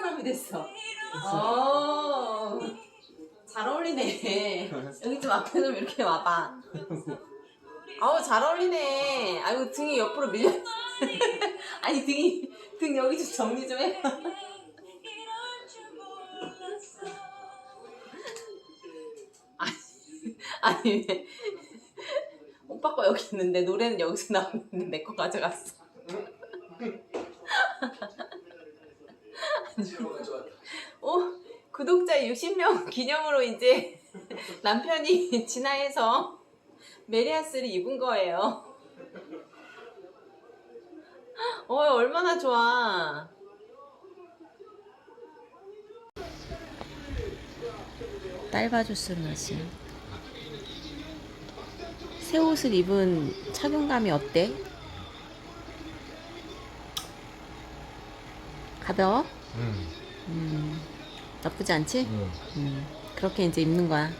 탑이 됐어. 어, 잘 어울리네. 여기 좀 앞에 좀 이렇게 와봐. 아우, 잘 어울리네. 아이고, 등이 옆으로 밀려. 아니, 등이, 등 여기 좀 정리 좀 해. 아니, 아니, 왜. 오빠 거 여기 있는데 노래는 여기서 나오는데 내 거 가져갔어. 오, 구독자 60명 기념으로 이제 남편이 진화해서 메리아스를 입은 거예요. 어, 얼마나 좋아. 딸바 주스를 마시. 새 옷을 입은 착용감이 어때? 가벼워? 응. 음, 나쁘지 않지? 응. 음, 그렇게 이제 입는 거야.